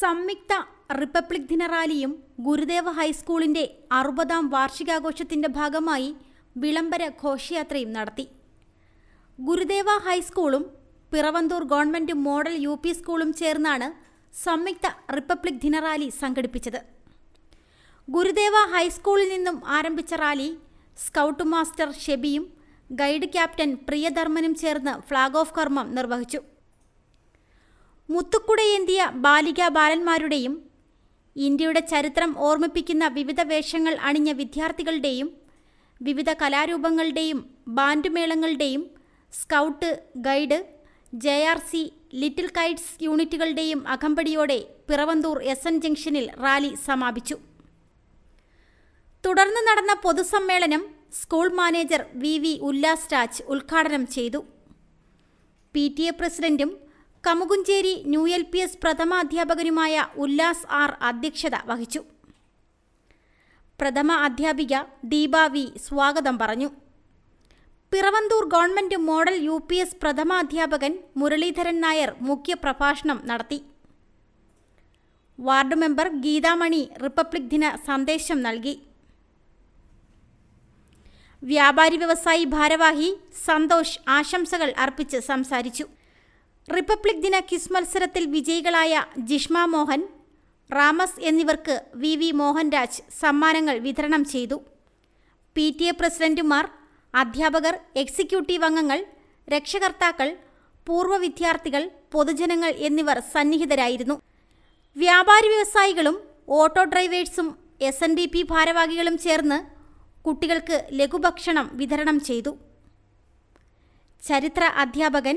സംയുക്ത റിപ്പബ്ലിക് ദിന റാലിയും ഗുരുദേവ ഹൈസ്കൂളിന്റെ അറുപതാം വാർഷികാഘോഷത്തിന്റെ ഭാഗമായി വിളംബര ഘോഷയാത്രയും നടത്തി. Gurudeva ഹൈസ്കൂളും Piravanthoor government model U P സ്കൂളും ചേർന്നാണ് സംയുക്ത റിപ്പബ്ലിക് ദിന റാലി സംഘടിപ്പിച്ചത്. ഗുരുദേവ ഹൈസ്കൂളിൽ നിന്നും ആരംഭിച്ച റാലി സ്കൗട്ട് മാസ്റ്റർ ഷെബിയും ഗൈഡ് ക്യാപ്റ്റൻ പ്രിയധർമ്മനും ചേർന്ന് ഫ്ളാഗ് ഓഫ് കർമ്മം നിർവഹിച്ചു. മുത്തുക്കുടയേന്തിയ ബാലികാ ബാലന്മാരുടെയും ഇന്ത്യയുടെ ചരിത്രം ഓർമ്മിപ്പിക്കുന്ന വിവിധ വേഷങ്ങൾ അണിഞ്ഞ വിദ്യാർത്ഥികളുടെയും വിവിധ കലാരൂപങ്ങളുടെയും ബാൻഡുമേളങ്ങളുടെയും scout guide J R C little kites യൂണിറ്റുകളുടെയും അകമ്പടിയോടെ പിറവന്തൂർ എസ് എൻ ജംഗ്ഷനിൽ റാലി സമാപിച്ചു. തുടർന്ന് നടന്ന പൊതുസമ്മേളനം school manager V V Ullas Raj ഉദ്ഘാടനം ചെയ്തു. പി ടി എ പ്രസിഡന്റും Kamukumchery new L P S പ്രഥമ അധ്യാപകനുമായ ഉല്ലാസ് ആർ അധ്യക്ഷത വഹിച്ചു. പ്രഥമ അധ്യാപിക ദീപ വി സ്വാഗതം പറഞ്ഞു. Piravanthoor government model U P S പ്രഥമ അധ്യാപകൻ മുരളീധരൻ നായർ മുഖ്യപ്രഭാഷണം നടത്തി. വാർഡ് മെമ്പർ ഗീതാമണി റിപ്പബ്ലിക് ദിന സന്ദേശം നൽകി. വ്യാപാരി വ്യവസായി ഭാരവാഹി സന്തോഷ് ആശംസകൾ അർപ്പിച്ച് സംസാരിച്ചു. റിപ്പബ്ലിക് ദിന ക്വിസ് മത്സരത്തിൽ വിജയികളായ ജിഷ്മ മോഹൻ റാമസ് എന്നിവർക്ക് വി വി മോഹൻരാജ് സമ്മാനങ്ങൾ വിതരണം ചെയ്തു. പി ടി എ പ്രസിഡന്റുമാർ അധ്യാപകർ എക്സിക്യൂട്ടീവ് അംഗങ്ങൾ രക്ഷകർത്താക്കൾ പൂർവ വിദ്യാർത്ഥികൾ പൊതുജനങ്ങൾ എന്നിവർ സന്നിഹിതരായിരുന്നു. വ്യാപാരി വ്യവസായികളും ഓട്ടോ ഡ്രൈവേഴ്സും എസ് എൻ ഡി പി ഭാരവാഹികളും ചേർന്ന് കുട്ടികൾക്ക് ലഘുഭക്ഷണം വിതരണം ചെയ്തു. ചരിത്ര അധ്യാപകൻ